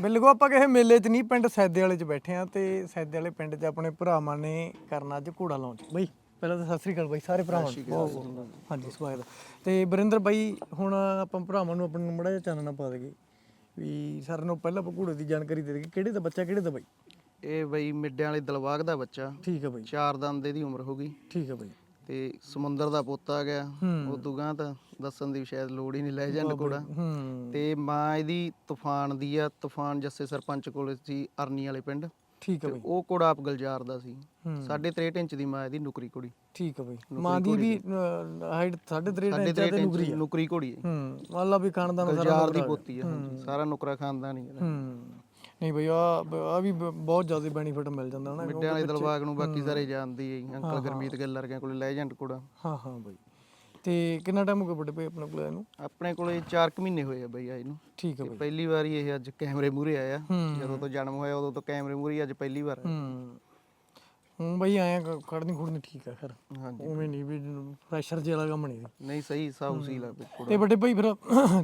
ਬਿਲਕੁਲ ਆਪਾਂ ਕਿਸੇ ਮੇਲੇ 'ਚ ਨਹੀਂ ਪਿੰਡ ਸੈਦੇ ਵਾਲੇ 'ਚ ਬੈਠੇ ਆ ਤੇ ਸੈਦੇ ਵਾਲੇ ਪਿੰਡ 'ਚ ਆਪਣੇ ਭਰਾਵਾਂ ਨੇ ਕਰਨਾ ਅੱਜ ਘੋੜਾ ਲਾਉਂਚ ਬਈ ਪਹਿਲਾਂ ਤਾਂ ਸਤਿ ਸ੍ਰੀ ਅਕਾਲ ਬਾਈ ਸਾਰੇ ਭਰਾਵਾਂ ਨੂੰ। ਬਹੁਤ- ਬਹੁਤ- ਹਾਂਜੀ ਸਵਾਗਤ ਤੇ ਬਰਿੰਦਰ ਬਾਈ ਹੁਣ ਆਪਾਂ ਭਰਾਵਾਂ ਨੂੰ ਆਪਣੇ ਮੜਾ ਜਿਹਾ ਚਾਨਣਾ ਪਾ ਦੇਗੇ ਵੀ ਸਾਰਿਆਂ ਨੂੰ ਪਹਿਲਾਂ ਆਪਾਂ ਘੋੜੇ ਦੀ ਜਾਣਕਾਰੀ ਦੇ ਦੇਗੇ ਕਿਹੜੇ ਦਾ ਬੱਚਾ ਕਿਹੜੇ ਦਾ ਬਾਈ? ਇਹ ਬਈ ਮਿੱਡਿਆਂ ਵਾਲੇ ਦਲਵਾਗ ਦਾ ਬੱਚਾ। ਠੀਕ ਹੈ ਬਾਈ। ਚਾਰ ਦੰਦ ਇਹਦੀ ਉਮਰ ਹੋ ਗਈ। ਠੀਕ ਹੈ ਬਾਈ। ਤੇ ਸਮੁੰਦਰ ਦਾ ਪੁੱਤ ਆ ਗਿਆ। ਹੂੰ। ਉਦੋਂ ਗਾਂ ਤਾਂ ਦੱਸਣ ਦੀ ਸ਼ਾਇਦ ਲੋੜ ਹੀ ਨਹੀਂ ਲੈਜੈਂਡ ਕੋੜਾ ਹੂੰ ਤੇ ਮਾਂ ਇਹਦੀ ਤੂਫਾਨ ਦੀ ਆ ਤੂਫਾਨ ਜੱਸੇ ਸਰਪੰਚ ਕੋਲ ਸੀ ਅਰਨੀ ਵਾਲੇ ਪਿੰਡ। ਠੀਕ ਹੈ ਬਾਈ। ਉਹ ਕੋੜਾ ਆਪ ਗਲਜਾਰ ਦਾ ਸੀ। ਹੂੰ। 63 ਇੰਚ ਦੀ ਮਾਂ ਇਹਦੀ ਨੁਕਰੀ ਕੁੜੀ ਠੀਕ ਹੈ ਬਾਈ। ਮਾਂ ਦੀ ਵੀ ਹਾਈਟ 3.5 ਇੰਚ ਤੇ ਨੁਕਰੀ ਨੁਕਰੀ ਘੋੜੀ ਹੈ ਹੂੰ। ਵਾਲਾ ਵੀ ਖਾਨਦਾਨ ਸਾਰਾ ਗਲਜਾਰ ਦੀ ਪੋਤੀ ਆ ਹਾਂਜੀ। ਸਾਰਾ ਨੁਕਰਾ ਖਾਨਦਾਨ ਹੀ ਇਹਦਾ ਹੂੰ। ਨਹੀਂ ਬਈ ਆ ਆ ਵੀ ਬ- ਬਹੁਤ ਜ਼ਿਆਦਾ ਬੈਨੀਫਿਟ ਮਿਲ ਜਾਂਦਾ ਨਾ ਮਿੱਡਿਆਂ ਵਾਲੇ ਦਲਵਾਗ ਨੂੰ ਬਾਕੀ ਸਾਰੇ ਜਾਣਦੇ ਹੀ ਅੰਕਲ ਗਰਮੀਤ ਗਿੱਲ ਵਰਗਿਆਂ ਕੋਲ ਲੈਜੈਂਡ ਕੋੜਾ। ਹਾਂ ਹਾਂ ਬਈ। ਤੇ ਕਿੰਨਾ ਟਾਈਮ ਹੋ ਗਿਆ ਵੱਡੇ ਭਾਈ ਆਪਣੇ ਕੋਲ ਇਹਨੂੰ ਆਪਣੇ ਕੋਲੇ 4 ਕੁ ਮਹੀਨੇ ਹੋਏ ਆ ਬਈ ਆਏ ਨੂੰ। ਠੀਕ ਹੈ ਤੇ ਬਈ। ਪਹਿਲੀ ਵਾਰੀ ਇਹ ਅੱਜ ਕੈਮਰੇ ਮੂਹਰੇ ਆਇਆ। ਹੂੰ। ਜਦੋਂ ਤੋਂ ਜਨਮ ਹੋਇਆ ਉਦੋਂ ਤੋਂ ਕੈਮਰੇ ਮੂਹਰੇ ਅੱਜ ਪਹਿਲੀ ਵਾਰ ਆਇਆ। ਹੂੰ। ਬਈ ਆਇਆ ਖੜਨੀ ਖੁੜਨੀ ਠੀਕ ਆ ਫਿਰ। ਹਾਂਜੀ। ਉਵੇਂ ਨਹੀਂ ਵੀ ਪ੍ਰੈਸ਼ਰ ਜਿਹਾ ਕੰਮ ਨਹੀਂ। ਨਹੀਂ ਸਹੀ ਸਾਊ ਸੀ ਲਾ ਬਿਲਕੁਲ ਤੇ ਵੱਡੇ ਭਾਈ ਫਿਰ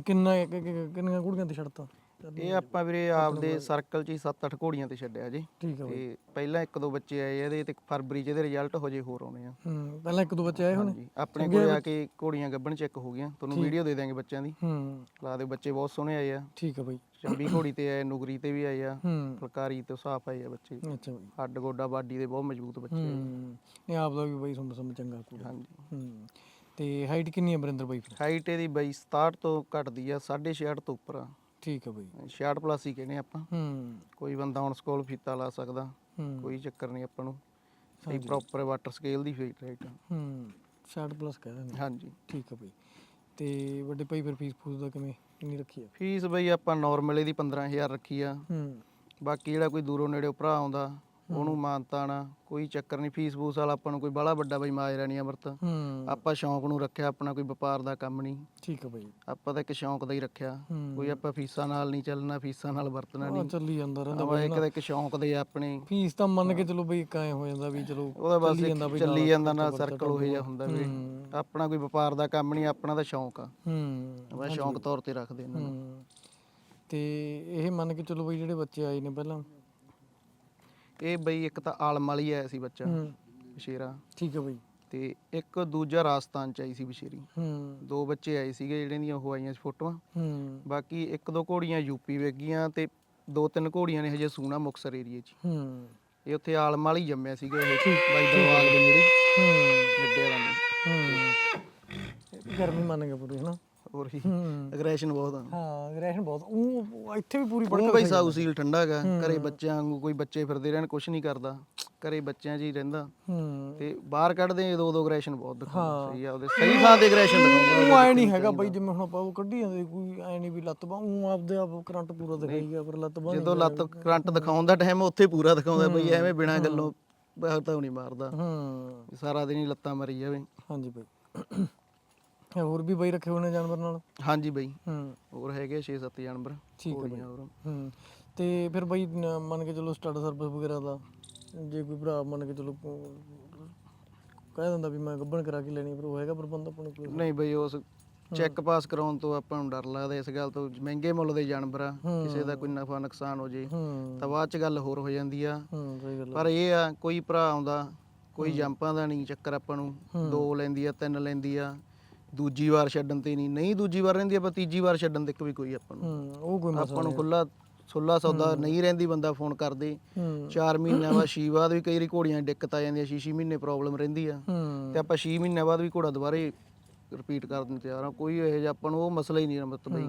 ਕਿੰਨਾ ਕਿ- ਕਿ- ਕਿੰਨੀਆਂ ਕੁੜੀਆਂ ਤੇ ਛੱਡਤਾ? ਇਹ ਆਪਾਂ ਵੀਰੇ ਆਪਦੇ ਸਰਕਲ 'ਚ ਹੀ 7-8 ਘੋੜੀਆਂ ਤੇ ਛੱਡਿਆ ਜੀ। ਠੀਕ ਹੈ ਬਈ। ਤੇ ਪਹਿਲਾਂ ਇੱਕ ਦੋ ਬੱਚੇ ਆਏ ਇਹਦੇ ਤੇ ਫਰਵਰੀ 'ਚ ਇਹਦੇ ਰਿਜ਼ਲਟ ਹੋ ਜੇ ਹੋਰ ਆਉਣੇ ਆ। ਹੂੰ ਪਹਿਲਾਂ ਇੱਕ ਦੋ ਬੱਚੇ ਆਏ ਹੋਣੇ? ਆਪਣੇ ਕੋਲੇ ਆ ਕੇ ਘੋੜੀਆਂ ਗੱਭਣ ਚੈੱਕ ਹੋ ਗਈਆਂ। ਤੁਹਾਨੂੰ ਵੀਡੀਓ ਦੇ ਦਾਂਗੇ ਬੱਚਿਆਂ ਦੀ। ਹੂੰ। ਲਾ ਦੇ ਬੱਚੇ ਬਹੁਤ ਸੋਹਣੇ ਆਏ ਆ। ਠੀਕ ਹੈ ਬਈ। ਚੰਬੀ ਘੋੜੀ ਤੇ ਆਏ ਨੁਗਰੀ ਤੇ ਵੀ ਆਏ ਆ। ਹੂੰ। ਫੁਲਕਾਰੀ ਤੇ ਸਾਫ਼ ਆਏ ਆ ਬੱਚੇ। ਅੱਛਾ ਬਈ। ਹੱਡ ਗੋਡਾ ਬਾਡੀ ਦੇ ਬਹੁਤ ਮਜ਼ਬੂਤ ਬੱਚੇ ਆ। ਹੂੰ। ਇਹ ਆਪ ਦਾ ਵੀ ਬਈ ਸੁੰਦਰ ਸਮ ਚੰਗਾ ਕੁੜੀ ਹਾਂਜੀ। ਹੂੰ। ਤੇ ਹਾਈਟ ਕਿੰਨੀ ਹੈ ਬਰਿੰਦਰ ਬਾਈ ਹਾਈਟ ਇਹਦੀ ਬਈ 67 ਤੋਂ ਘਟਦੀ ਆ 66 ਤੋਂ ਉੱਪਰ ਆ। ਠੀਕ ਹੈ ਬਈ। 66 ਪਲੱਸ ਹੀ ਕਹਿੰਦੇ ਆਪਾਂ। ਹੂੰ। ਕੋਈ ਬੰਦਾ ਹੁਣ ਸਕੋਲ ਫੀਤਾ ਲਾ ਸਕਦਾ। ਹੂੰ। ਕੋਈ ਚੱਕਰ ਨਹੀਂ ਆਪਾਂ ਨੂੰ। ਸਹੀ ਪ੍ਰੋਪਰ ਵਾਟਰ ਸਕੇਲ ਦੀ ਫੀਟ ਰਾਈਟ ਹੂੰ 60 ਪਲੱਸ ਕਹਿ ਦਿੰਦੇ। ਹਾਂਜੀ। ਠੀਕ ਹੈ ਬਈ। ਤੇ ਵੱਡੇ ਭਾਈ ਫਿਰ ਫੀਸ ਫੂਸ ਦਾ ਕਿਵੇਂ? ਕਿੰਨੀ ਰੱਖੀ ਹੈ ਫੀਸ ਬਈ ਆਪਾਂ ਨਾਰਮਲ ਇਹਦੀ 15000 ਰੱਖੀ ਆ। ਹੂੰ। ਬਾਕੀ ਜਿਹੜਾ ਕੋਈ ਦੂਰੋਂ ਨੇੜੇ ਭਰਾ ਆਉਂਦਾ ਉਹਨੂੰ ਮਾਨਤਾ ਨਾ ਕੋਈ ਚੱਕਰ ਨਹੀਂ ਫੀਸ ਫੂਸ ਵਾਲਾ ਆਪਾਂ ਨੂੰ ਕੋਈ ਬਾਹਲਾ ਵੱਡਾ ਬਈ ਮਾਜਰਾ ਨਹੀਂ ਅਮਰਤ ਹੂੰ। ਆਪਾਂ ਸ਼ੌਂਕ ਨੂੰ ਰੱਖਿਆ ਆਪਣਾ ਕੋਈ ਵਪਾਰ ਦਾ ਕੰਮ ਨਹੀਂ। ਠੀਕ ਹੈ ਬਈ। ਆਪਾਂ ਤਾਂ ਇੱਕ ਸ਼ੌਂਕ ਦਾ ਹੀ ਰੱਖਿਆ। ਕੋਈ ਆਪਾਂ ਫੀਸਾਂ ਨਾਲ ਨਹੀਂ ਚੱਲਣਾ ਫੀਸਾਂ ਨਾਲ ਵਰਤਣਾ ਨਹੀਂ। ਚੱਲੀ ਜਾਂਦਾ ਰਹਿੰਦਾ ਆਪਾਂ ਇੱਕ ਤਾਂ ਇੱਕ ਸ਼ੌਂਕ ਦੇ ਆਪਣੇ। ਫੀਸ ਤਾਂ ਮੰਨ ਕੇ ਚਲੋ ਬਈ ਕਾਇ ਹੋ ਜਾਂਦਾ ਵੀ ਚਲੋ ਉਹਦਾ ਬਸ ਚੱਲੀ ਜਾਂਦਾ ਬਈ ਨਾਲ ਸਰਕਲ ਉਹੋ ਜਿਹਾ ਹੁੰਦਾ ਵੀ ਆਪਣਾ ਕੋਈ ਵਪਾਰ ਦਾ ਕੰਮ ਨਹੀਂ ਆਪਣਾ ਤਾਂ ਸ਼ੌਂਕ ਆ। ਹੂੰ। ਆਪਾਂ ਸ਼ੌਂਕ ਤੌਰ ਤੇ ਰੱਖਦੇ ਇਹਨਾਂ ਨੂੰ। ਤੇ ਇਹ ਮੰਨ ਕੇ ਚਲੋ ਬਈ ਜਿਹੜੇ ਬੱਚੇ ਆਏ ਨੇ ਪਹਿਲਾਂ ਇਹ ਬਈ ਇੱਕ ਤਾਂ ਆਲਮ ਵਾਲੀ ਆਇਆ ਸੀ ਬੱਚਾ ਹੂੰ। ਬਸ਼ੇਰਾ। ਠੀਕ ਹੈ ਬਈ। ਤੇ ਇੱਕ ਦੂਜਾ ਰਾਜਸਥਾਨ ਚ ਆਈ ਸੀ ਬਸ਼ੇਰੀ। ਹੂੰ। ਦੋ ਬੱਚੇ ਆਏ ਸੀਗੇ ਜਿਹੜੇ ਦੀਆਂ ਉਹ ਆਈਆਂ ਸੀ ਫੋਟੋਆਂ। ਹੂੰ। ਬਾਕੀ ਇੱਕ ਦੋ ਘੋੜੀਆਂ ਯੂਪੀ ਵੇਗੀਆਂ ਤੇ ਦੋ ਤਿੰਨ ਘੋੜੀਆਂ ਨੇ ਹਜੇ ਸੂਣਾ ਮੁਕਸਰ ਏਰੀਏ 'ਚ। ਹੂੰ। ਇਹ ਉੱਥੇ ਆਲਮ ਵਾਲੀ ਜੰਮਿਆ ਸੀਗਾ ਇਹ। ਬਾਈ ਦਰਵਾਲ ਦੇ ਨੇੜੇ। ਹੂੰ। ਮਿੱਡੇ ਵਾਲਾ। ਨੇ ਹੂੰ ਗਰਮੀ ਮੰਨ ਕੇ ਪੂਰੀ ਹਨਾ? ਹੋਰ ਹੀ। ਅਗਰੈਸ਼ਨ ਬਹੁਤ ਆ। ਹਾਂ ਗ੍ਰਹਿਣ ਬਹੁਤ। ਉਹ ਇੱਥੇ ਵੀ ਪੂਰੀ ਉਹ ਬਈ ਸਾਊ ਸੀਲ ਠੰਡਾ ਹੈਗਾ। ਘਰੇ ਬੱਚਿਆਂ ਵਾਂਗੂ ਕੋਈ ਬੱਚੇ ਫਿਰਦੇ ਰਹਿਣ ਕੁਛ ਨਹੀਂ ਕਰਦਾ। ਘਰੇ ਬੱਚਿਆਂ 'ਚ ਹੀ ਰਹਿੰਦਾ। ਹੂੰ। ਤੇ ਬਾਹਰ ਕੱਢਦੇ ਦੋ ਦੋ ਅਗਰੈਸ਼ਨ ਬਹੁਤ ਦਿਖਾਉਂਦਾ। ਸਹੀ ਆ ਉਹਦੇ ਸਹੀ ਥਾਂ ਤੇ ਅਗਰੈਸ਼ਨ ਦਿਖਾਉਂਦਾ ਉਹ ਐ ਨਹੀਂ ਹੈਗਾ ਬਾਈ ਜਿਵੇਂ ਹੁਣ ਆਪਾਂ ਉਹ ਕੱਢੀ ਜਾਂਦੇ ਕੋਈ ਐ ਨਹੀਂ ਵੀ ਲੱਤ ਬਾਹ ਉਹ ਆਪਦੇ ਆਪ ਕਰੰਟ ਪੂਰਾ ਦਿਖਾਈ ਗਿਆ ਪਰ ਲੱਤ ਬਾਹ ਜਦੋਂ ਲੱਤ ਕਰੰਟ ਦਿਖਾਉਣ ਦਾ ਟਾਈਮ ਉੱਥੇ ਪੂਰਾ ਦਿਖਾਉਂਦਾ ਬਈ ਐਵੇਂ ਬਿਨਾਂ ਗੱਲੋਂ ਬਾਹਰ ਤਾਂ ਨਹੀਂ ਮਾਰਦਾ। ਹੂੰ। ਸਾਰਾ ਦਿਨ ਹੀ ਲੱਤਾਂ ਮਰੀ ਜਾਵੇ। ਹਾਂਜੀ ਬਾਈ। ਇਹ ਹੋਰ ਵੀ ਬਾਈ ਰੱਖੇ ਹੋਏ ਨੇ ਜਾਨਵਰ ਨਾਲ? ਹਾਂਜੀ ਬਈ। ਹੂੰ। ਹੋਰ ਹੈਗੇ 6-7 ਜਾਨਵਰ ਠੀਕ ਹੈ ਬਾਈ। ਹੋਰ ਹੂੰ। ਤੇ ਫਿਰ ਬਾਈ ਨ- ਮੰਨ ਕੇ ਚਲੋ ਸਟਾਰਟ ਸਰਵਿਸ ਵਗੈਰਾ ਦਾ ਜੇ ਕੋਈ ਭਰਾ ਮੰਨ ਕੇ ਚਲੋ ਕਹਿ ਦਿੰਦਾ ਵੀ ਮੈਂ ਗੱਬਣ ਕਰਾ ਕੇ ਲੈਣੀ ਪਰ ਉਹ ਹੈਗਾ ਪ੍ਰਬੰਧ ਆਪਣੇ ਕੋਲ ਨਹੀਂ ਬਈ ਉਸ ਚੈੱਕ ਪਾਸ ਕਰਾਉਣ ਤੋਂ ਆਪਾਂ ਨੂੰ ਡਰ ਲੱਗਦਾ ਇਸ ਗੱਲ ਤੋਂ ਮਹਿੰਗੇ ਮੁੱਲ ਦੇ ਜਾਨਵਰ ਆ ਕਿਸੇ ਦਾ ਕੋਈ ਨਫਾ ਨੁਕਸਾਨ ਹੋ ਜੇ ਹੂੰ। ਤਾਂ ਬਾਅਦ ਚ ਗੱਲ ਹੋਰ ਹੋ ਜਾਂਦੀ ਆ। ਹੂੰ ਸਹੀ ਗੱਲ ਆ। ਪਰ ਇਹ ਆ ਕੋਈ ਭਰਾ ਆਉਂਦਾ ਕੋਈ ਜੰਪਾਂ ਦਾ ਨਹੀਂ ਚੱਕਰ ਆਪਾਂ ਨੂੰ ਦੋ ਲੈਂਦੀ ਆ ਤਿੰਨ ਲੈਂਦੀ ਆ ਦੂਜੀ ਵਾਰ ਛੱਡਣ ਤੇ ਨਹੀਂ ਨਹੀਂ ਦੂਜੀ ਵਾਰ ਰਹਿੰਦੀ ਆਪਾਂ ਤੀਜੀ ਵਾਰ ਛੱਡਣ ਤੇ ਵੀ ਕੋਈ ਆਪਾਂ ਨੂੰ। ਹੂੰ ਉਹ ਕੋਈ ਮਸਲਾ ਆਪਾਂ ਨੂੰ ਖੁੱਲਾ ਸੁੱਲਾ ਸੌਦਾ ਨਹੀਂ ਰਹਿੰਦੀ ਬੰਦਾ ਫੋਨ ਕਰਦੇ। ਹੂੰ। 4 ਮਹੀਨਿਆਂ ਬਾਅਦ ਛੇ ਬਾਅਦ ਵੀ ਕਈ ਵਾਰੀ ਘੋੜੀਆਂ ਦਿੱਕਤ ਆ ਜਾਂਦੀ ਆ 6 ਮਹੀਨੇ ਪ੍ਰੋਬਲਮ ਰਹਿੰਦੀ ਆ। ਤੇ ਆਪਾਂ 6 ਮਹੀਨਿਆਂ ਬਾਅਦ ਵੀ ਘੋੜਾ ਦੁਬਾਰੇ ਰਿਪੀਟ ਕਰਨ ਨੂੰ ਤਿਆਰ ਆ। ਕੋਈ ਇਹੋ ਜਿਹਾ ਆਪਾਂ ਨੂੰ ਉਹ ਮਸਲਾ ਹੀ ਨਹੀਂ ਮਤਲਬ ਬਈ।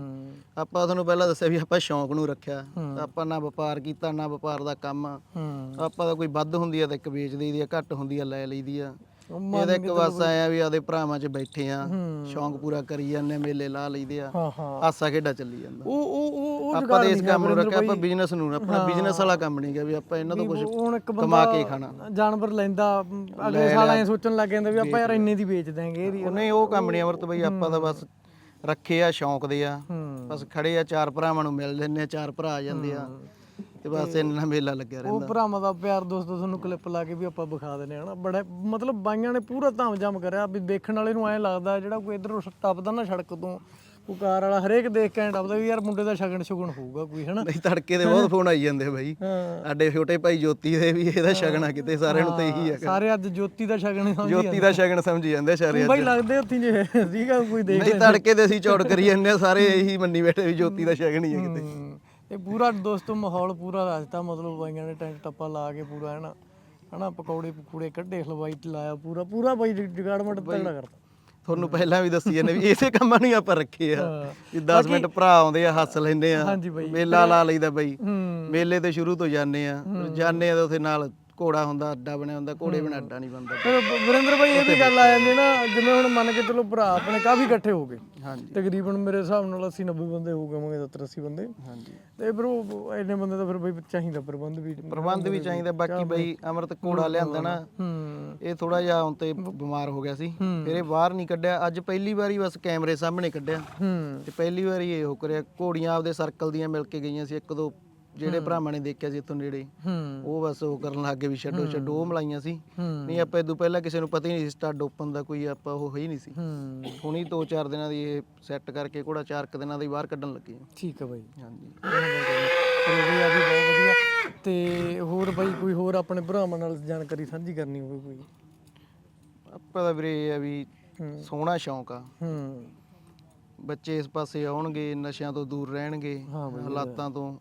ਆਪਾਂ ਤੁਹਾਨੂੰ ਪਹਿਲਾਂ ਦੱਸਿਆ ਵੀ ਆਪਾਂ ਸ਼ੌਂਕ ਨੂੰ ਰੱਖਿਆ। ਆਪਾਂ ਨਾ ਵਪਾਰ ਕੀਤਾ ਨਾ ਵਪਾਰ ਦਾ ਕੰਮ ਆਪਾਂ ਦਾ ਕੋਈ ਵੱਧ ਹੁੰਦੀ ਆ ਤਾਂ ਇੱਕ ਵੇਚ ਦੇਈਦੀ ਆ ਘੱਟ ਹੁੰਦੀ ਆ ਲੈ ਲਈਦੀ ਆ। ਇਹਦਾ ਇੱਕ ਬਸ ਆਇਆ ਵੀ ਆਦੇ ਭਰਾਵਾਂ 'ਚ ਬੈਠੇ ਆ। ਸ਼ੌਂਕ ਪੂਰਾ ਕਰੀ ਜਾਂਦੇ ਮੇਲੇ ਲਾ ਲਈਦੇ ਆ। ਹਾਸਾ ਖੇਡਾ ਚੱਲੀ ਜਾਂਦਾ। ਉਹ ਉਹ ਉਹ ਉਹ ਆਪਾਂ ਦੇ ਇਸ ਕੰਮ ਨੂੰ ਰੱਖਿਆ ਆਪਾਂ ਬਿਜ਼ਨਸ ਨੂੰ ਆਪਣਾ ਬਿਜ਼ਨਸ ਵਾਲਾ ਕੰਮ ਨਹੀਂ ਗਾ ਵੀ ਆਪਾਂ ਇਹਨਾਂ ਤੋਂ ਕੁਝ ਕਮਾ ਕੇ ਖਾਣਾ। ਜਾਨਵਰ ਲੈਂਦਾ ਅਗਲੇ ਸਾਲ ਐ ਸੋਚਣ ਲੱਗ ਜਾਂਦਾ ਵੀ ਆਪਾਂ ਯਾਰ ਇੰਨੇ ਦੀ। ਵੇਚ ਦਾਂਗੇ ਇਹਦੀ ਨਹੀਂ ਉਹ ਕੰਮ ਨਹੀਂ ਅਮਰਤ ਬਈ ਆਪਾਂ ਤਾਂ ਬਸ ਰੱਖੇ ਆ ਸ਼ੌਂਕ ਦੇ ਆ। ਬਸ ਖੜੇ ਆ ਚਾਰ ਭਰਾਵਾਂ ਨੂੰ ਮਿਲ ਲੈਂਦੇ ਆ ਚਾਰ ਭਰਾ ਆ ਜਾਂਦੇ ਆ। ਤੇ ਬਸ ਇੰਨਾ ਮੇਲਾ ਲੱਗਿਆ ਉਹ ਰਹਿੰਦਾ। ਭਰਾਵਾਂ ਦਾ ਪਿਆਰ ਦੋਸਤੋ ਤੁਹਾਨੂੰ ਕਲਿੱਪ ਲਾ ਕੇ ਵੀ ਆਪਾਂ ਵਿਖਾ ਦਿੰਦੇ ਹਨਾ? ਬੜਾ ਮਤਲਬ ਬਾਈਆਂ ਨੇ ਪੂਰਾ ਧਾਮ ਜਮ ਕਰਿਆ ਵੀ ਦੇਖਣ ਵਾਲੇ ਨੂੰ ਐਂ ਲੱਗਦਾ ਜਿਹੜਾ ਕੋਈ ਇਧਰੋਂ ਟੱਪਦਾ ਨਾ ਸੜਕ ਤੋਂ ਪੁਕਾਰ ਵਾਲਾ ਹਰੇਕ ਦੇਖ ਕੇ ਐਂ ਡੱਬਦਾ ਵੀ ਯਾਰ ਮੁੰਡੇ ਦਾ ਸ਼ਗਨ ਸ਼ੁਗਨ ਹੋਊਗਾ ਕੋਈ ਹਨਾ? ਨਹੀਂ ਤੜਕੇ ਦੇ ਬਹੁਤ ਫੋਨ ਆਈ ਜਾਂਦੇ ਬਾਈ। ਹਾਂ। ਸਾਡੇ ਛੋਟੇ ਭਾਈ ਜੋਤੀ ਦੇ ਵੀ ਇਹਦਾ ਸ਼ਗਨ ਆ ਕਿਤੇ ਸਾਰਿਆਂ ਨੂੰ ਤਾਂ ਇਹੀ ਹੈਗਾ ਸਾਰੇ ਅੱਜ ਜੋਤੀ ਦਾ ਸ਼ਗਨ ਹੀ ਸਮਝੀ ਜੋਤੀ ਦਾ ਸ਼ਗਨ ਸਮਝੀ ਜਾਂਦੇ ਸਾਰੇ ਬਾਈ ਲੱਗਦੇ ਉੱਥੇ ਜੇ ਸੀਗਾ ਕੋਈ ਦੇਖ ਨਹੀਂ ਤੜਕੇ ਦੇ ਅਸੀਂ ਚੌੜ ਕਰੀ ਜਾਂਦੇ ਆ ਸਾਰੇ ਇਹੀ ਮੰਨੀ ਬੈਠੇ ਵੀ ਜੋਤੀ ਦਾ ਸ਼ਗਨ ਹੀ ਹੈ ਕਿਤੇ। ਹਮ, ਇਹ ਪੂਰਾ ਦੋਸਤੋ ਮਾਹੌਲ ਪੂਰਾ ਰਸਤਾ ਮਤਲਬ ਬਾਈਆਂ ਨੇ ਟੈਂਟ ਟੱਪਾ ਲਾ ਕੇ ਪੂਰਾ ਹੈ ਨਾ ਹਨਾ ਪਕੌੜੇ ਪਕੂੜੇ ਕੱਢੇ ਹਲਵਾਈ ਚ ਲਾਇਆ ਪੂਰਾ ਪੂਰਾ ਬਾਈ ਜਗਾੜਮਟ ਤਗੜਾ ਕਰਤਾ। ਤੁਹਾਨੂੰ ਪਹਿਲਾਂ ਵੀ ਦੱਸੀ ਜਾਂਦੇ ਵੀ ਇਸੇ ਕੰਮਾਂ ਨੂੰ ਹੀ ਆਪਾਂ ਰੱਖੇ ਆ। ਵੀ 10 ਮਿੰਟ ਭਰਾ ਆਉਂਦੇ ਆ ਹੱਸ ਲੈਂਦੇ ਆ। ਮੇਲਾ ਲਾ ਲਈਦਾ ਬਾਈ। ਮੇਲੇ ਤੇ ਸ਼ੁਰੂ ਤੋਂ ਜਾਂਦੇ ਆ। ਜਾਂਦੇ ਆ ਤੇ ਉੱਥੇ ਨਾਲ ਘੋੜਾ ਹੁੰਦਾ ਅੱਡਾ ਬਣਿਆ ਹੁੰਦਾ ਘੋੜੇ ਬਿਨਾਂ ਅੱਡਾ ਨਹੀਂ ਬਣਦਾ। ਫਿਰ ਵਰਿੰਦਰ ਬਾਈ ਇਹ ਵੀ ਗੱਲ ਆ ਜਾਂਦੀ ਨਾ ਜਿਵੇਂ ਹੁਣ ਮੰਨ ਕੇ ਚਲੋ ਭਰਾ ਆਪਣੇ ਕਾਫੀ ਇਕੱਠੇ ਹੋ ਗਏ। ਹਾਂਜੀ। ਤਕਰੀਬਨ ਮੇਰੇ ਹਿਸਾਬ ਨਾਲ 80 90 ਬੰਦੇ ਹੋ ਗਏ ਹੋਣਗੇ 70 80 ਬੰਦੇ। ਹਾਂਜੀ। ਤੇ ਫਿਰ ਉਹ ਇੰਨੇ ਬੰਦੇ ਤਾਂ ਫਿਰ ਬਈ ਚਾਹੀਦਾ ਪ੍ਰਬੰਧ ਵੀ ਪ੍ਰਬੰਧ ਵੀ ਚਾਹੀਦਾ। ਬਾਕੀ ਬਾਈ ਅਮਰਤ ਘੋੜਾ ਲਿਆਂਦਾ ਨਾ ਹੂੰ। ਇਹ ਥੋੜਾ ਜਿਹਾ ਹੁਣ ਤੇ ਬਿਮਾਰ ਹੋ ਗਿਆ ਸੀ। ਫਿਰ ਇਹ ਬਾਹਰ ਨਹੀਂ ਕੱਢਿਆ। ਅੱਜ ਪਹਿਲੀ ਵਾਰੀ ਬਸ ਕੈਮਰੇ ਸਾਹਮਣੇ ਕੱਢਿਆ। ਹੂੰ। ਤੇ ਪਹਿਲੀ ਵਾਰੀ ਇਹ ਹੋ ਕਰਿਆ। ਘੋੜੀਆਂ ਆਪਦੇ ਸਰਕਲ ਦੀਆਂ ਮਿਲ ਕੇ ਗਈਆਂ ਸੀ ਇੱਕ ਦੋ ਜਿਹੜੇ ਭਰਾਵਾਂ ਨੇ ਦੇਖਿਆ ਸੀ ਇੱਥੋਂ ਨੇੜੇ ਹੂੰ। ਉਹ ਬਸ ਉਹ ਕਰਨ ਲੱਗ ਗਏ ਵੀ ਛੱਡੋ ਛੱਡੋ ਉਹ ਮਲਾਈਆਂ ਸੀ। ਹੂੰ। ਨਹੀਂ ਆਪਾਂ ਇਦੋਂ ਪਹਿਲਾਂ ਕਿਸੇ ਨੂੰ ਪਤਾ ਹੀ ਨਹੀਂ ਸੀ ਸਟੱਡ ਓਪਨ ਦਾ ਕੋਈ ਆਪਾਂ ਉਹ ਹੈ ਹੀ ਨਹੀਂ ਸੀ। ਹੂੰ। ਹੁਣੀ ਦੋ ਚਾਰ ਦਿਨਾਂ ਦੀ ਇਹ ਸੈੱਟ ਕਰਕੇ ਘੋੜਾ ਚਾਰ ਕੁ ਦਿਨਾਂ ਦੀ ਬਾਹਰ ਕੱਢਣ ਲੱਗੇ। ਆ। ਠੀਕ ਹੈ ਬਾਈ। ਹਾਂਜੀ। ਚਲੋ ਵੀ ਆ ਵੀ ਬਹੁਤ ਵਧੀਆ। ਤੇ ਹੋਰ ਬਾਈ ਕੋਈ ਹੋਰ ਆਪਣੇ ਭਰਾਵਾਂ ਨਾਲ ਜਾਣਕਾਰੀ ਸਾਂਝੀ ਕਰਨੀ ਹੋਵੇ ਕੋਈ? ਆਪਾਂ ਦਾ ਵੀਰੇ ਇਹ ਆ ਵੀ ਹੂੰ। ਸੋਹਣਾ ਸ਼ੌਂਕ ਆ। ਹੂੰ। ਬੱਚੇ ਇਸ ਪਾਸੇ ਆਉਣਗੇ ਨਸ਼ਿਆਂ ਤੋਂ ਦੂਰ ਰਹਿਣਗੇ ਹਾਂ ਬਈ, ਹਾਲਾਤਾਂ ਤੋਂ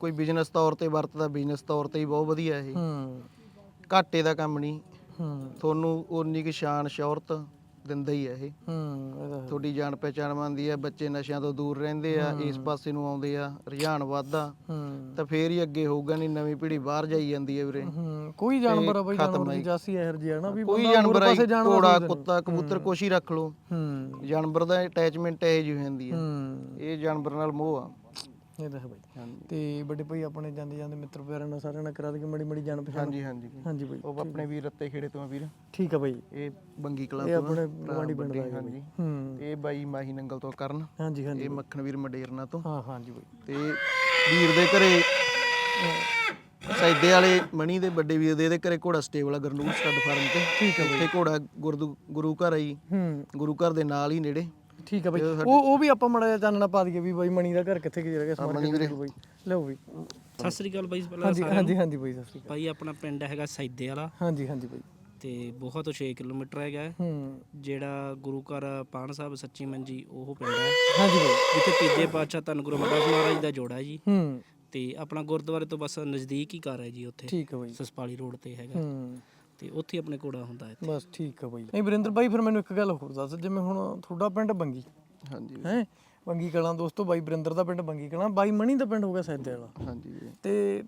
ਕੋਈ ਬਿਜ਼ਨਸ ਤੌਰ ਤੇ ਵਰਤਦਾ ਬਿਜ਼ਨਸ ਤੌਰ ਤੇ ਹੀ ਬਹੁਤ ਵਧੀਆ ਇਹ। ਹੂੰ। ਘਾਟੇ ਦਾ ਕੰਮ ਨਹੀਂ। ਹੂੰ। ਤੁਹਾਨੂੰ ਉਨੀ ਕੁ ਸ਼ਾਨ ਸ਼ੌਹਰਤ ਦਿੰਦਾ ਹੀ ਹੈ ਇਹ ਹੂੰ ਹੈ। ਤੁਹਾਡੀ ਜਾਣ ਪਹਿਚਾਣ ਬਣਦੀ ਹੈ ਬੱਚੇ ਨਸ਼ਿਆਂ ਤੋਂ ਦੂਰ ਰਹਿੰਦੇ ਆ ਇਸ ਪਾਸੇ ਨੂੰ ਆਉਂਦੇ ਆ ਰੁਝਾਨ ਵੱਧਦਾ। ਹੂੰ। ਤਾਂ ਫੇਰ ਹੀ ਅੱਗੇ ਹੋਊਗਾ ਨਹੀਂ ਨਵੀਂ ਪੀੜ੍ਹੀ ਬਾਹਰ ਜਾਈ ਜਾਂਦੀ ਹੈ ਵੀਰੇ। ਹੂੰ ਕੋਈ ਜਾਨਵਰ ਆ ਬਾਈ ਖਤਮ ਜਾਨਵਰ ਦੀ ਆਈ। ਜਾਸੀ ਇਹੋ ਜਿਹੀ ਆ ਨਾ ਵੀ ਕੋਈ ਬੰਦਾ ਹੋਰ ਜਾਨਵਰ ਪਾਸੇ ਜਾਣ ਘੋੜਾ ਸੋਚਦਾ ਕੁੱਤਾ ਕਬੂਤਰ ਕੁਛ ਹੀ ਰੱਖ ਲਓ। ਹੂੰ। ਜਾਨਵਰ ਦਾ ਅਟੈਚਮੈਂਟ ਇਹ ਜਿਹੀ ਹੋ ਜਾਂਦੀ ਹੈ ਹੂੰ। ਇਹ ਜਾਨਵਰ ਨਾਲ ਮੋਹ ਆ। ਇਹ ਤਾਂ ਹੈ ਬਾਈ। ਹਾਂਜੀ। ਤੇ ਵੱਡੇ ਭਾਈ ਆਪਣੇ ਜਾਂਦੇ ਜਾਂਦੇ ਮਿੱਤਰ ਪਿਆਰਾਂ ਨਾਲ ਸਾਰਿਆਂ ਨਾਲ ਕਰਾ ਦੇ ਮੜੀ ਮੜੀ ਜਾਣ ਪਛਾਣ। ਹਾਂਜੀ ਹਾਂਜੀ। ਹਾਂਜੀ ਬਾਈ ਉਹ ਆਪਣੇ ਵੀਰ ਰੱਤੇ ਖੇੜੇ ਤੋਂ ਆ ਵੀਰ। ਠੀਕ ਆ ਬਾਈ। ਇਹ ਬੰਗੀ ਕਲਾ ਇਹ ਤੋਂ ਆਪਣੇ ਗਵਾਂਢੀ ਪਿੰਡ ਦਾ ਹਾਂਜੀ। ਹੂੰ। ਇਹ ਬਾਈ ਮਾਹੀ ਨੰਗਲ ਤੋਂ ਕਰਨ। ਹਾਂਜੀ ਹਾਂਜੀ ਇਹ ਮੱਖਣ ਵੀਰ ਮੰਡੇਰਨਾ ਤੋਂ। ਹਾਂ ਹਾਂਜੀ ਬਾਈ। ਤੇ ਵੀਰ ਦੇ ਘਰੇ ਸੈਦੇ ਵਾਲੇ ਮਣੀ ਦੇ ਵੱਡੇ ਵੀਰ ਦੇ ਇਹਦੇ ਘਰੇ ਘੋੜਾ ਸਟੇਬਲ ਆ ਗਰਨੂਰ ਸਟੱਡ ਫਾਰਮ ਤੇ। ਠੀਕ ਹੈ ਉੱਥੇ ਘੋੜਾ ਗੁਰਦੁ ਗੁਰੂ ਘਰ ਆਈ ਹੂੰ। ਗੁਰੂ ਘਰ ਦੇ ਨਾਲ ਹੀ ਨੇੜੇ। ਠੀਕ ਆ ਬਾਈ। ਉਹ ਉਹ ਵੀ ਆਪਾਂ ਮੜਾ ਚਾਨਣਾ ਪਾ ਦਈਏ ਵੀ ਬਾਈ ਮਣੀ ਦਾ ਘਰ ਕਿੱਥੇ ਕਿ ਰਹਿ ਗਿਆ ਵੀਰੇ। ਬਾਈ। ਲਓ ਬਾਈ ਸਤਿ ਸ੍ਰੀ ਅਕਾਲ ਬਾਈ ਪਹਿਲਾਂ ਹਾਂਜੀ ਹਾਂਜੀ ਹਾਂਜੀ ਬਾਈ ਸਤਿ ਸ਼੍ਰੀ ਅਕਾਲ। ਭਾਈ ਆਪਣਾ ਪਿੰਡ ਹੈਗਾ ਸੈਦੇ ਵਾਲਾ। ਹਾਂਜੀ ਹਾਂਜੀ ਬਾਈ। ਤੇ ਬਹੁਤ 6 ਕਿਲੋਮੀਟਰ ਹੈਗਾ ਹੈ। ਹੂੰ। ਜਿਹੜਾ ਗੁਰੂ ਘਰ ਪਾਣ ਸਾਹਿਬ ਸੱਚੀ ਮੰਜੀ ਉਹ ਪਿੰਡ ਹੈ। ਹਾਂਜੀ ਬਾਈ। ਜਿੱਥੇ ਤੀਜੇ ਪਾਤਸ਼ਾਹ ਧੰਨ ਗੁਰੂ ਅਮਰਦਾਸ ਮਹਾਰਾਜ ਦਾ ਜੋੜਾ ਹੈ ਜੀ। ਹੂੰ। ਤੇ ਆਪਣਾ ਗੁਰਦੁਆਰੇ ਤੋਂ ਬਸ ਨਜ਼ਦੀਕ ਹੀ ਘਰ ਹੈ ਜੀ ਉੱਥੇ। ਠੀਕ ਆ ਬਾਈ। ਸਸਪਾਲੀ ਰੋਡ ਤੇ ਹੈਗਾ। ਹੂੰ। ਤੇ ਉੱਥੇ ਆਪਣੇ ਘੋੜਾ ਹੁੰਦਾ ਹੈ ਬਸ ਠੀਕ ਆ ਬਾਈ। ਨਹੀਂ ਵਰਿੰਦਰ ਬਾਈ ਫਿਰ ਮੈਨੂੰ ਇੱਕ ਗੱਲ ਹੋਰ ਦੱਸ ਜਿਵੇਂ ਹੁਣ ਤੁਹਾਡਾ ਪਿੰਡ ਬੰਗੀ। ਹਾਂਜੀ ਹੈ? ਬੰਗੀ ਕਲਾਂ ਦੋਸਤੋ ਬਾਈ ਵਰਿੰਦਰ ਦਾ ਪਿੰਡ ਬੰਗੀ ਕਲਾਂ। ਬਾਈ ਮਣੀ ਦਾ ਪਿੰਡ ਹੋ ਗਿਆ ਸੈਦੇ ਵਾਲਾ। ਹਾਂਜੀ ਵੀਰੇ ਤੇ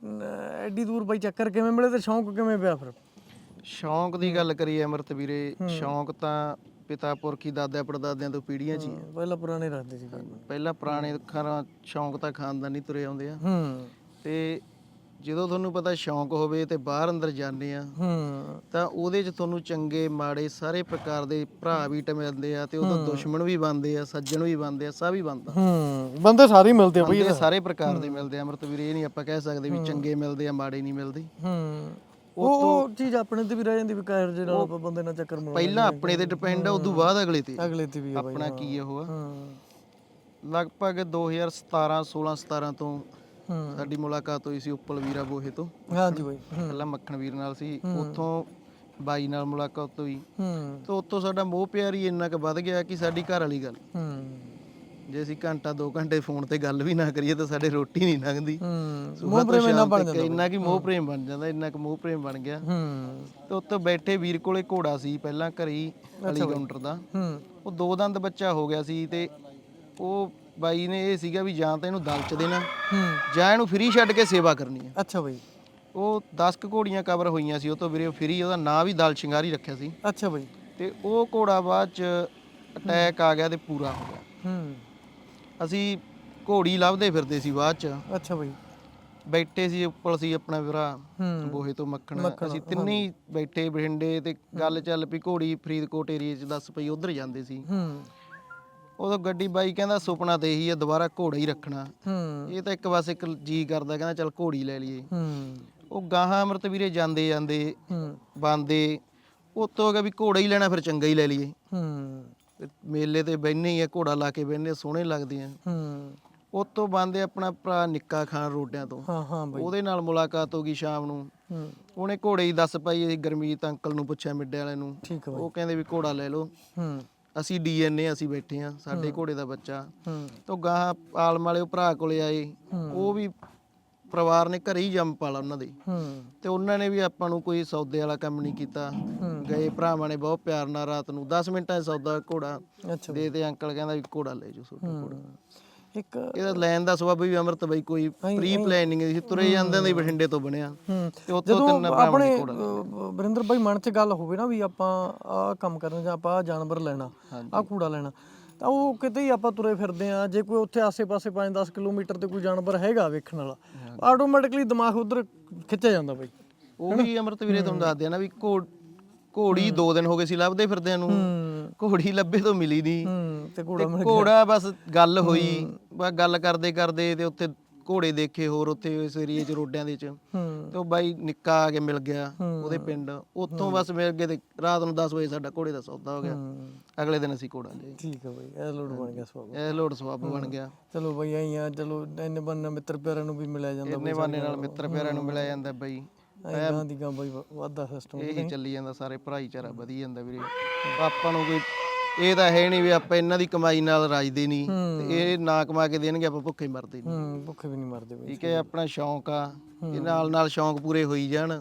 ਐਡੀ ਦੂਰ ਬਾਈ ਚੱਕਰ ਕਿਵੇਂ ਮਿਲੇ ਤੇ ਸ਼ੌਂਕ ਕਿਵੇਂ ਪਿਆ ਫਿਰ? ਸ਼ੌਂਕ ਦੀ ਗੱਲ ਕਰੀਏ ਅਮਰਤ ਵੀਰੇ ਸ਼ੌਂਕ ਤਾਂ ਪਿਤਾ ਪੁਰਖੀ ਦਾਦਾ ਪੜਦਾਦਿਆਂ ਤੋਂ ਪੀੜ੍ਹੀਆਂ 'ਚ ਹੀ ਆ। ਪਹਿਲਾਂ ਪੁਰਾਣੇ ਰੱਖਦੇ ਸੀ ਬਾਈ। ਪਹਿਲਾਂ ਪੁਰਾਣੇ ਖਾਰਾਂ ਸ਼ੌਂਕ ਤਾਂ ਖਾਨਦਾਨੀ ਤੁਰੇ ਆਉਂਦੇ ਆ। ਹੂੰ। ਤੇ ਜਦੋਂ ਤੁਹਾਨੂੰ ਪਤਾ ਸ਼ੌਂਕ ਹੋਵੇ ਤੇ ਬਾਹਰ ਅੰਦਰ ਜਾਂਦੇ ਆ ਹੂੰ। ਤਾਂ ਉਹਦੇ 'ਚ ਤੁਹਾਨੂੰ ਚੰਗੇ ਮਾੜੇ ਸਾਰੇ ਪ੍ਰਕਾਰ ਦੇ ਭਰਾ ਵੀ ਟਮਿਲਦੇ ਆ ਤੇ ਉਹਦਾ ਦੁਸ਼ਮਣ ਵੀ ਬਣਦੇ ਆ ਸੱਜਣ ਵੀ ਬਣਦੇ ਆ ਸਭ ਹੀ ਬਣਦਾ। ਹੂੰ ਬੰਦੇ ਸਾਰੇ ਹੀ ਮਿਲਦੇ ਆ ਬਾਈ ਬੰਦੇ ਸਾਰੇ ਪ੍ਰਕਾਰ ਦੇ ਮਿਲਦੇ ਆ ਅਮਰਤ ਵੀਰ ਇਹ ਨਹੀਂ ਆਪਾਂ ਕਹਿ ਸਕਦੇ ਵੀ ਚੰਗੇ ਮਿਲਦੇ ਆ ਮਾੜੇ ਨਹੀਂ ਮਿਲਦੇ। ਹੂੰ। ਉਹ ਚੀਜ਼ ਆਪਣੇ ਤੇ ਵੀ ਰਹਿ ਜਾਂਦੀ ਵੀ ਕਾਇਰ ਜੇ ਨਾਲ ਆਪਾਂ ਬੰਦੇ ਨਾਲ ਚੱਕਰ ਮਰਾ ਪਹਿਲਾਂ ਆਪਣੇ ਤੇ ਡਿਪੈਂਡ ਆ ਉਦੋਂ ਬਾਅਦ ਅਗਲੇ ਤੇ। ਅਗਲੇ ਤੇ ਵੀ ਆ ਬਾਈ ਆਪਣਾ ਕੀ ਉਹ ਆ? ਲਗਭਗ 2017 16 17 ਤੋਂ ਸਾਡੀ ਮੁਲਾਕਾਤ ਹੋਈ ਸੀ ਉੱਪਲ ਵੀਰਾ ਬੋਹੇ ਤੋਂ। ਹਾਂਜੀ ਬਾਈ। ਪਹਿਲਾਂ ਮੱਖਣ ਵੀਰ ਨਾਲ ਸੀ ਉੱਥੋਂ ਬਾਈ ਨਾਲ ਮੁਲਾਕਾਤ ਹੋਈ। ਹੂੰ। ਤੇ ਉੱਥੋਂ ਸਾਡਾ ਮੋਹ ਪਿਆਰ ਹੀ ਇੰਨਾ ਕੁ ਵੱਧ ਗਿਆ ਕਿ ਸਾਡੀ ਘਰ ਵਾਲੀ ਗੱਲ। ਹੂੰ। ਜੇ ਅਸੀਂ ਘੰਟਾ 2 ਘੰਟੇ ਫੋਨ ਤੇ ਗੱਲ ਵੀ ਨਾ ਕਰੀਏ ਤਾਂ ਸਾਡੇ ਰੋਟੀ ਨਹੀਂ ਲੰਘਦੀ। ਹੂੰ। ਸੁਬਾਹ ਤੋਂ ਸ਼ਾਮ ਤੱਕ ਇੰਨਾ ਕਿ ਮੋਹ ਪ੍ਰੇਮ ਬਣ ਜਾਂਦਾ ਇੰਨਾ ਕਿ ਮੋਹ ਪ੍ਰੇਮ ਬਣ ਗਿਆ। ਹੂੰ। ਤੇ ਉੱਥੇ ਬੈਠੇ ਵੀਰ ਕੋਲੇ ਘੋੜਾ ਸੀ ਪਹਿਲਾਂ ਘਰੇ ਹੀ ਅਲੀ ਕਾਊਂਟਰ ਦਾ। ਹੂੰ। ਉਹ ਦੋ ਦੰਦ ਬੱਚਾ ਹੋ ਗਿਆ ਸੀ ਤੇ ਉਹ ਬਾਈ ਨੇ ਇਹ ਸੀਗਾ ਵੀ ਜਾਂ ਤਾਂ ਇਹਨੂੰ ਦਲ ਚ ਦੇਣਾ ਹੂੰ। ਜਾਂ ਇਹਨੂੰ ਫ੍ਰੀ ਛੱਡ ਕੇ ਸੇਵਾ ਕਰਨੀ ਹੈ ਅੱਛਾ ਬਾਈ। ਉਹ 10 ਕੁ ਘੋੜੀਆਂ ਕਵਰ ਹੋਈਆਂ ਸੀ ਉਹ ਤੋਂ ਵੀਰੇ ਫ੍ਰੀ ਉਹਦਾ ਨਾਂ ਵੀ ਦਲ ਸ਼ਿੰਗਾਰੀ ਰੱਖਿਆ ਸੀ। ਅੱਛਾ ਬਾਈ। ਤੇ ਉਹ ਘੋੜਾ ਬਾਅਦ ਚ ਅਟੈਕ ਆ ਗਿਆ ਤੇ ਪੂਰਾ ਹੋ ਗਿਆ। ਹੂੰ। ਅਸੀਂ ਘੋੜੀ ਲੱਭਦੇ ਫਿਰਦੇ ਸੀ ਬਾਅਦ ਚ। ਅੱਛਾ ਬਾਈ। ਬੈਠੇ ਸੀ ਉੱਪਰ ਸੀ ਆਪਣਾ ਵੀਰਾ ਬੋਹੇ ਤੋਂ ਮੱਖਣ। ਅਸੀਂ ਤਿੰਨੇ ਹੀ ਬੈਠੇ ਬਠਿੰਡੇ ਤੇ ਗੱਲ ਚੱਲ ਪਈ ਘੋੜੀ ਫਰੀਦਕੋਟ ਏਰੀਏ ਚ ਦੱਸ ਪਈ ਉਧਰ ਜਾਂਦੇ ਸੀ। ਹੂੰ। ਉਦੋਂ ਗੱਡੀ ਬਾਈ ਕਹਿੰਦਾ ਸੁਪਨਾ ਤੇ ਇਹੀ ਆ ਦੁਬਾਰਾ ਘੋੜਾ ਹੀ ਰੱਖਣਾ। ਹੂੰ। ਇਹ ਤਾਂ ਇੱਕ ਪਾਸੇ ਇੱਕ ਜੀ ਕਰਦਾ ਕਹਿੰਦਾ ਚੱਲ ਘੋੜੀ ਲੈ ਲਈਏ। ਹੂੰ। ਉਹ ਗਾਹਾਂ ਅੰਮ੍ਰਿਤ ਵੀਰੇ ਜਾਂਦੇ ਜਾਂਦੇ ਹੂੰ। ਬੰਦੇ ਉਤੋਂ ਹੋ ਗਿਆ ਵੀ ਘੋੜਾ ਹੀ ਲੈਣਾ ਫਿਰ ਚੰਗਾ ਹੀ ਲੈ ਲਈਏ। ਹੂੰ। ਮੇਲੇ ਤੇ ਬੈਠੇ ਹੀ ਆ ਘੋੜਾ ਲਾ ਕੇ ਬੈਠੇ ਸੋਹਣੇ ਲੱਗਦੇ ਆ। ਹੂੰ। ਉਸ ਤੋਂ ਬੰਦੇ ਆਪਣਾ ਭਰਾ ਨਿੱਕਾ ਖਾਨ ਰੋਡਿਆਂ ਤੋਂ। ਹਾਂ ਹਾਂ ਬਈ। ਉਹਦੇ ਨਾਲ ਮੁਲਾਕਾਤ ਹੋ ਗਈ ਸ਼ਾਮ ਨੂੰ। ਹੂੰ। ਉਹਨੇ ਘੋੜੇ ਹੀ ਦੱਸ ਪਾਈ ਗਰਮੀਤ ਅੰਕਲ ਨੂੰ ਪੁੱਛਿਆ ਮਿੱਡੇ ਵਾਲੇ ਨੂੰ। ਠੀਕ ਹੈ ਬਈ। ਉਹ ਕਹਿੰਦੇ ਵੀ ਘੋੜਾ ਲੈ ਲਓ। ਹੂੰ। ਅਸੀਂ ਡੀਐਨਏ ਅਸੀਂ ਬੈਠੇ ਆ ਸਾਡੇ ਘੋੜੇ ਦਾ ਬੱਚਾ। ਹੂੰ। ਤੋਂ ਗਾਂ ਆਲਮ ਵਾਲੇ ਉਹ ਭਰਾ ਕੋਲੇ ਆਏ ਉਹ ਵੀ ਪਰਿਵਾਰ ਨੇ ਘਰੇ ਹੀ ਜੰਮ ਪਾਲਾ ਉਹਨਾਂ ਦੇ। ਹੂੰ। ਤੇ ਉਹਨਾਂ ਨੇ ਵੀ ਆਪਾਂ ਨੂੰ ਕੋਈ ਸੌਦੇ ਵਾਲਾ ਕੰਮ ਨਹੀਂ ਕੀਤਾ। ਗਏ ਭਰਾਵਾਂ ਨੇ ਬਹੁਤ ਪਿਆਰ ਨਾਲ ਰਾਤ ਨੂੰ 10 ਮਿੰਟਾਂ 'ਚ ਸੌਦਾ ਘੋੜਾ ਅੱਛਾ। ਦੇ ਤੇ ਅੰਕਲ ਕਹਿੰਦਾ ਵੀ ਘੋੜਾ ਲੈ ਜਾਓ ਛੋਟਾ ਘੋੜਾ। ਇੱਕ ਇਹਦਾ ਲੈਣ ਦਾ ਸਵਾਬ ਵੀ ਅਮਰਤ ਬਈ ਕੋਈ ਪ੍ਰੀ ਪਲੈਨਿੰਗ ਸੀ ਤੁਰੇ ਜਾਂਦੇ ਦੇ ਬਠਿੰਡੇ ਤੋਂ ਬਣਿਆ। ਤੇ ਉੱਥੋਂ ਤਿੰਨ ਭਰਾਵਾਂ ਨੇ ਮਨ 'ਚ ਗੱਲ ਹੋਵੇ ਨਾ ਵੀ ਆਪਾਂ ਆਹ ਕੰਮ ਕਰਨਾ ਜਾਂ ਆਪਾਂ ਜਾਨਵਰ ਲੈਣਾ ਆਹ ਕੂੜਾ ਲੈਣਾ ਤਾਂ ਉਹ ਕਿਤੇ ਹੀ ਆਪਾਂ ਤੁਰੇ ਫਿਰਦੇ ਆ ਜੇ ਕੋਈ ਉੱਥੇ ਆਸੇ-ਪਾਸੇ 5-10 ਕਿਲੋਮੀਟਰ ਤੇ ਕੋਈ ਜਾਨਵਰ ਹੈਗਾ ਵੇਖਣ ਵਾਲਾ ਆਟੋਮੈਟਿਕਲੀ ਦਿਮਾਗ ਉਧਰ ਖਿੱਚਿਆ ਜਾਂਦਾ ਬਾਈ। ਉਹ ਵੀ ਅਮਰਤ ਵੀਰੇ ਤੁਹਾਨੂੰ ਦੱਸਦੇ ਆ ਨਾ ਵੀ ਘੋੜ ਘੋੜੀ 2 ਦਿਨ ਹੋ ਗਏ ਸੀ ਲੱਭਦੇ ਫਿਰਦਿਆਂ ਨੂੰ। ਘੋੜੀ ਲੱਭੇ ਤੋਂ ਮਿਲੀ ਨਹੀਂ ਹੂੰ ਤੇ ਘੋੜਾ ਮਿਲ ਘੋੜਾ ਬਸ ਗੱਲ ਹੋਈ ਬਸ ਗੱਲ ਕਰਦੇ ਕਰਦੇ ਤੇ ਉੱਥੇ ਘੋੜੇ ਦੇਖੇ ਹੋਰ ਉੱਥੇ ਇਸ ਏਰੀਏ 'ਚ ਰੋਡਿਆਂ ਦੇ 'ਚ। ਹੂੰ। ਤੇ ਉਹ ਬਾਈ ਨਿੱਕਾ ਆ ਕੇ ਮਿਲ ਗਿਆ ਉਹਦੇ ਪਿੰਡ। ਉੱਥੋਂ ਬਸ ਮਿਲ ਗਏ ਤੇ ਰਾਤ ਨੂੰ 10 ਵਜੇ ਸਾਡਾ ਘੋੜੇ ਦਾ ਸੌਦਾ ਹੋ ਗਿਆ। ਹੂੰ। ਅਗਲੇ ਦਿਨ ਅਸੀਂ ਘੋੜਾ ਲਿਆ ਠੀਕ ਹੈ ਬਾਈ ਇਹ ਲੋਡ ਬਣ ਗਿਆ ਸਵਾਬ। ਇਹ ਲੋਡ ਸਵਾਬ ਬਣ ਗਿਆ। ਚਲੋ ਬਾਈ ਆਈ ਆ ਚਲੋ ਇੰਨੇ ਬੰਨੇ ਮਿੱਤਰ ਪਿਆਰਿਆਂ ਨੂੰ ਵੀ ਮਿਲਿਆ ਜਾਂਦਾ ਇੰਨੇ ਬਾਨੇ ਨਾਲ ਮਿੱਤਰ ਪਿਆਰਿਆਂ ਨੂੰ ਮਿਲਿਆ ਜਾਂਦਾ ਬਾਈ। ਐਂ ਦੀ ਗਾਂ ਬਾਈ ਵਾਧਾ ਸਿਸਟਮ ਇਹੀ ਚੱਲੀ ਜਾਂਦਾ ਸਾਰੇ ਭਾਈਚਾਰਾ ਵਧੀ ਜਾਂਦਾ ਵੀਰੇ। ਆਪਾਂ ਨੂੰ ਕੋਈ ਇਹ ਤਾਂ ਹੈ ਨਹੀਂ ਵੀ ਆਪਾਂ ਇਹਨਾਂ ਦੀ ਕਮਾਈ ਨਾਲ ਰਾਜਦੇ ਨਹੀਂ ਤੇ ਇਹ ਨਾ ਕਮਾ ਕੇ ਦੇਣਗੇ ਆਪਾਂ ਭੁੱਖੇ ਮਰਦੇ ਨਹੀਂ ਹੂੰ ਭੁੱਖੇ ਵੀ ਨਹੀਂ ਮਰਦੇ ਬਾਈ ਠੀਕ ਹੈ ਆਪਣਾ ਸ਼ੌਂਕ ਆ ਇਹ ਨਾਲ ਨਾਲ ਸ਼ੌਂਕ ਪੂਰੇ ਹੋਈ ਜਾਣ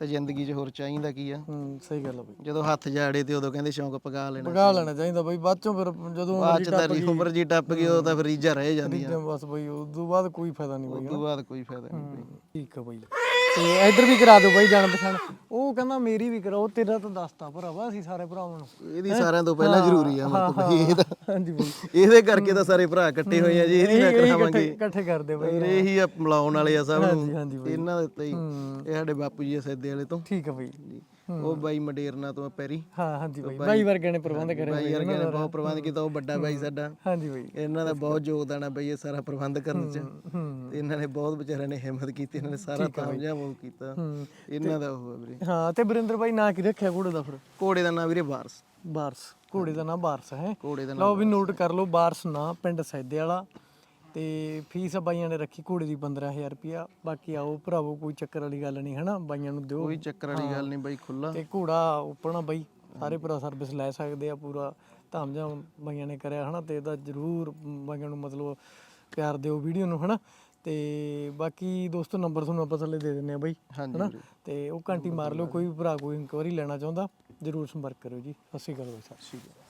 ਤੇ ਜ਼ਿੰਦਗੀ 'ਚ ਹੋਰ ਚਾਹੀਦਾ ਕੀ ਆ? ਹੂੰ ਸਹੀ ਗੱਲ ਆ ਬਾਈ। ਜਦੋਂ ਹੱਥ ਜਾੜੇ ਤੇ ਉਦੋਂ ਕਹਿੰਦੇ ਸ਼ੌਂਕ ਪਗਾ ਲੈਣਾ ਪਗਾ ਲੈਣਾ ਚਾਹੀਦਾ ਬਾਈ ਬਾਅਦ ਚੋਂ ਫਿਰ ਜਦੋਂ ਬਾਅਦ ਚ ਤਾਂ ਉਮਰ ਜੀ ਟੱਪ ਗਈ ਉਹ ਤਾਂ ਫਿਰ ਰੀਝਾਂ ਰਹਿ ਜਾਂਦੀਆਂ। ਜਾਂ ਬਸ ਬਾਈ ਉਸ ਤੋਂ ਬਾਅਦ ਕੋਈ ਫਾਇਦਾ ਨਹੀਂ ਬਾਈ ਉਸ ਤੋਂ ਬਾਅਦ ਕੋਈ ਫਾਇਦਾ ਨਹੀਂ ਬਈ। ਠੀਕ ਆ ਬਾਈ। ਤੇ ਇੱਧਰ ਵੀ ਕਰਾ ਦਿਓ ਬਾਈ ਜਾਣ ਪਛਾਣ। ਉਹ ਕਹਿੰਦਾ ਮੇਰੀ ਵੀ ਕਰਾਓ ਤੇਰਾ ਤਾਂ ਦੱਸਤਾ ਭਰਾਵਾ ਅਸੀਂ ਸਾਰੇ ਭਰਾਵਾਂ ਨੂੰ। ਇਹਦੀ ਸਾਰਿਆਂ ਤੋਂ ਪਹਿਲਾਂ ਜ਼ਰੂਰੀ ਆ ਮਤਲਬ ਇਹ ਤਾਂ। ਹਾਂਜੀ ਬਾਈ। ਇਹਦੇ ਕਰਕੇ ਤਾਂ ਸਾਰੇ ਭਰਾ ਇਕੱਠੇ ਹੋਏ ਆ ਜੀ ਇਹਦੀ ਨਾ ਕਰਾਵਾਂਗੇ। ਇਕੱਠੇ ਕਰਦੇ ਬਾਈ ਇਹੀ ਆ ਮਿਲਾਉਣ ਵਾਲੇ ਆ ਸਭ ਨੂੰ। ਹਾਂਜੀ ਬਾਈ। ਇਹਨਾਂ ਦੇ ਉੱਤੇ ਹੀ ਇਹ ਸਾਡੇ ਬਾਪੂ ਜੀ ਆ ਸੈਦੇ ਵਾਲੇ ਤੋਂ। ਠੀਕ ਆ ਬਾਈ। ਉਹ ਬਾਈ ਮਡੇਰਨਾ ਤੋਂ ਪੈਰੀ। ਹਾਂ ਹਾਂਜੀ ਬਾਈ। ਬਾਈ ਵਰਗੇ ਨੇ ਪ੍ਰਬੰਧ ਕਰਿਆ ਬਾਈ ਵਰਗੇ ਨੇ ਬਹੁਤ ਪ੍ਰਬੰਧ ਕੀਤਾ ਉਹ ਵੱਡਾ ਬਾਈ ਸਾਡਾ। ਹਾਂਜੀ ਬਾਈ। ਇਹਨਾਂ ਦਾ ਬਹੁਤ ਯੋਗਦਾਨ ਆ ਬਈ ਇਹ ਸਾਰਾ ਪ੍ਰਬੰਧ ਕਰਨ ਚ। ਹੂੰ ਤੇ ਇਹਨਾਂ ਨੇ ਬਹੁਤ ਵਿਚਾਰਿਆਂ ਨੇ ਹਿੰਮਤ ਕੀਤੀ ਇਹਨਾਂ ਨੇ ਸਾਰਾ ਤਾਮਝਾਮ ਉਹ ਕੀਤਾ। ਹੂੰ ਇਹਨਾਂ ਦਾ ਉਹ ਵੀਰੇ। ਹਾਂ ਤੇ ਬਰਿੰਦਰ ਬਾਈ ਨਾਂ ਕੀ ਰੱਖਿਆ ਘੋੜੇ ਦਾ ਫਿਰ? ਘੋੜੇ ਦਾ ਨਾਂ ਵੀਰੇ ਵਾਰਸ ਬਾਰਸ। ਘੋੜੇ ਦਾ ਨਾਂ ਬਾਰਸ ਹੈ? ਘੋੜੇ ਦਾ ਨਾਂ ਲਓ ਵੀ ਨੋਟ ਕਰ ਲਓ ਬਾਰਸ ਨਾਂ ਪਿੰਡ ਸੈਦੇ ਵਾਲਾ। ਤੇ ਫੀਸ ਬਾਈਆਂ ਨੇ ਰੱਖੀ ਘੋੜੇ ਦੀ 15000 ਰੁਪਿਆ ਬਾਕੀ ਆਓ ਭਰਾਵੋ ਕੋਈ ਚੱਕਰ ਵਾਲੀ ਗੱਲ ਨਹੀਂ ਹਨਾ? ਬਾਈਆਂ ਨੂੰ ਦਿਓ। ਕੋਈ ਚੱਕਰ ਵਾਲੀ ਗੱਲ ਨਹੀਂ ਬਾਈ ਖੁੱਲਾ ਤੇ ਘੋੜਾ ਉਪਣਾ ਬਾਈ ਸਾਰੇ ਭਰਾ ਸਰਵਿਸ ਲੈ ਸਕਦੇ ਆ ਪੂਰਾ। ਧਾਮਜਾਮ ਬਾਈਆਂ ਨੇ ਕਰਿਆ ਹਨਾ? ਤੇ ਇਹਦਾ ਜਰੂਰ ਬਾਈਆਂ ਨੂੰ ਮਤਲਬ ਪਿਆਰ ਦਿਓ ਵੀਡੀਓ ਨੂੰ ਹਨਾ? ਤੇ ਬਾਕੀ ਦੋਸਤੋ ਨੰਬਰ ਤੁਹਾਨੂੰ ਆਪਾਂ ਥੱਲੇ ਦੇ ਦਿੰਨੇ ਆ ਬਾਈ ਹਨਾ? ਤੇ ਉਹ ਘੰਟੀ ਮਾਰ ਲਿਓ ਕੋਈ ਵੀ ਭਰਾ ਕੋਈ ਇਨਕੁਆਰੀ ਲੈਣਾ ਚਾਹੁੰਦਾ ਜਰੂਰ ਸੰਪਰਕ ਕਰਿਓ ਜੀ। ਸਤਿ ਸ਼੍ਰੀ ਅਕਾਲ ਬਾਈ ਸਾਹਿਬ।